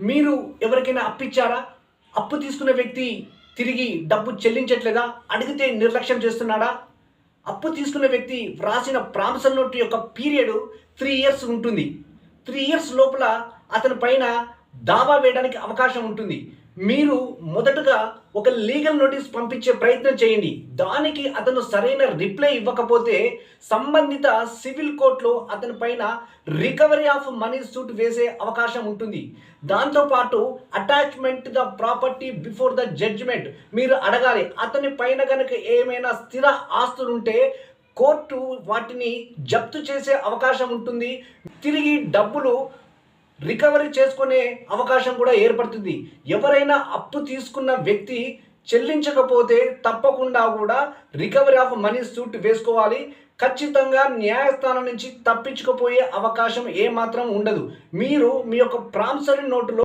మీరు ఎవరికైనా అప్పిచ్చారా? అప్పు తీసుకున్న వ్యక్తి తిరిగి డబ్బు చెల్లించట్లేదా? అడిగితే నిర్లక్ష్యం చేస్తున్నాడా? అప్పు తీసుకున్న వ్యక్తి వ్రాసిన ప్రామిసల్ నోట్ యొక్క పీరియడ్ త్రీ ఇయర్స్ ఉంటుంది. త్రీ ఇయర్స్ లోపల అతని పైన దావా వేయడానికి అవకాశం ఉంటుంది. మీరు మొదటగా ఒక లీగల్ నోటీస్ పంపించే ప్రయత్నం చేయండి. దానికి అతను సరైన రిప్లై ఇవ్వకపోతే సంబంధిత సివిల్ కోర్టులో అతని పైన రికవరీ ఆఫ్ మనీ సూట్ వేసే అవకాశం ఉంటుంది. దాంతోపాటు attachment the property before the judgement మీరు అడగాలి. అతని పైన కనుక ఏమైనా స్థిర ఆస్తులు ఉంటే కోర్టు వాటిని జప్తు చేసే అవకాశం ఉంటుంది. తిరిగి డబ్బులు రికవరీ చేసుకునే అవకాశం కూడా ఏర్పడుతుంది. ఎవరైనా అప్పు తీసుకున్న వ్యక్తి చెల్లించకపోతే తప్పకుండా కూడా రికవరీ ఆఫ్ మనీ సూట్ వేసుకోవాలి. ఖచ్చితంగా న్యాయస్థానం నుంచి తప్పించుకుపోయే అవకాశం ఏమాత్రం ఉండదు. మీరు మీ యొక్క ప్రామిసరీ నోటులో